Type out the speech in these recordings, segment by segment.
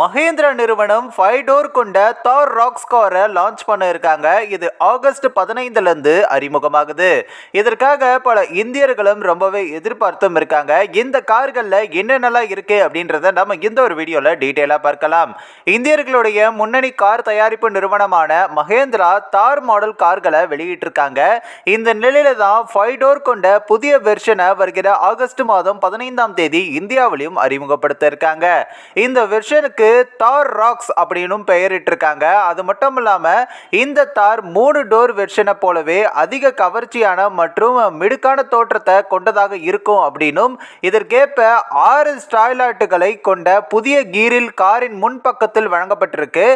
மஹேந்திரா நிறுவனம் five door கொண்ட தார் ராக்ஸ் காரை லான்ச் பண்ண இருக்காங்க இது ஆகஸ்ட் பதினைந்துல இருந்து அறிமுகமாகுது. இதற்காக பல இந்தியர்களும் ரொம்பவே எதிர்பார்த்தும் இருக்காங்க. இந்த கார்களில் என்னென்னலாம் இருக்கு அப்படின்றத நம்ம இந்த ஒரு வீடியோல டீட்டெயிலாக பார்க்கலாம். இந்தியர்களுடைய முன்னணி கார் தயாரிப்பு நிறுவனமான மகேந்திரா தார் மாடல் கார்களை வெளியிட்டிருக்காங்க. இந்த நிலையில தான் ஃபைவ் டோர் கொண்ட புதிய வெர்ஷனை வருகிற ஆகஸ்ட் மாதம் பதினைந்தாம் தேதி இந்தியாவிலையும் அறிமுகப்படுத்த இருக்காங்க இந்த வெர்ஷனுக்கு தார் ராக்ஸ் அப்படின்னும் பெயரிட்டிருக்காங்க. அது மட்டும் இல்லாமல் இந்த தார் மூணு டோர் வெர்ஷனை போலவே அதிக கவர்ச்சியான மற்றும் மிடுக்கான தோற்றத்தை கொண்டதாக இருக்கும் அப்படின்னும் இதற்கேற்ப ஆறு ஸ்டாய்லாட்டுகளை கொண்ட புதிய கீரில் காரின் முன்பக்கத்தில் வழங்கப்பட்டிருக்கு.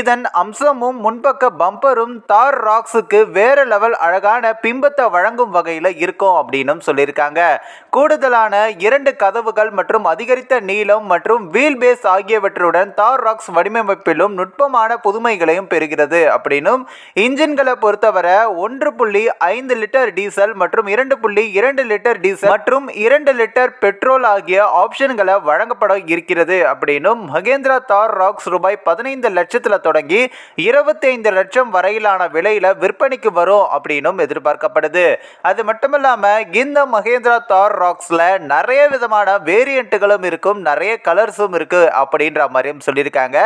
இதன் அம்சமும் முன்பக்க பம்பரும் தார் ராக்ஸுக்கு வேற லெவல் அழகான பிம்பத்தை வழங்கும் வகையில் இருக்கும் அப்படின்னும் சொல்லியிருக்காங்க. கூடுதலான இரண்டு கதவுகள் மற்றும் அதிகரித்த நீளம் மற்றும் வீல் பேஸ் ஆகியவற்றுடன் தார் ராக்ஸ் வடிவமைப்பிலும் நுட்பமான புதுமைகளையும் பெறுகிறது. அப்படின்னும் இன்ஜின்களை பொறுத்தவரை ஒன்று புள்ளி ஐந்து லிட்டர் டீசல் மற்றும் இரண்டு புள்ளி இரண்டு லிட்டர் டீசல் மற்றும் இரண்டு லிட்டர் பெட்ரோல் ஆகிய ஆப்ஷன்களை வழங்கப்பட இருக்கிறது. அப்படின்னும் மகேந்திரா தார் ராக்ஸ் ரூபாய் பதினைந்து லட்சத்தில் தொடங்கி இருபத்தைந்து லட்சம் வரையிலான விலையில விற்பனைக்கு வரும் அப்படின்னும் எதிர்பார்க்கப்படுது. அது மட்டும் இல்லாமல் இந்த மகேந்திரா தார் ராக்ஸ்ல நிறைய விதமான வேரியண்ட்டுகளும் இருக்கும் நிறைய கலர்ஸும் இருக்கு அப்படின்ற மாதிரியும் சொல்லியிருக்காங்க.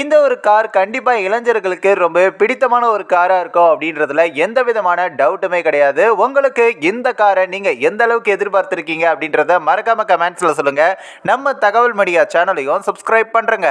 இந்த ஒரு கார் கண்டிப்பாக இளைஞர்களுக்கு ரொம்ப பிடித்தமான ஒரு காராக இருக்கும் அப்படின்றதுல எந்த விதமான டவுட்டுமே கிடையாது. உங்களுக்கு இந்த காரை நீங்கள் எந்த அளவுக்கு எதிர்பார்த்துருக்கீங்க அப்படின்றத மறக்காம கமெண்ட்ஸில் சொல்லுங்கள் நம்ம தகவல் மீடியா சேனலையும் சப்ஸ்கிரைப் பண்ணுறங்க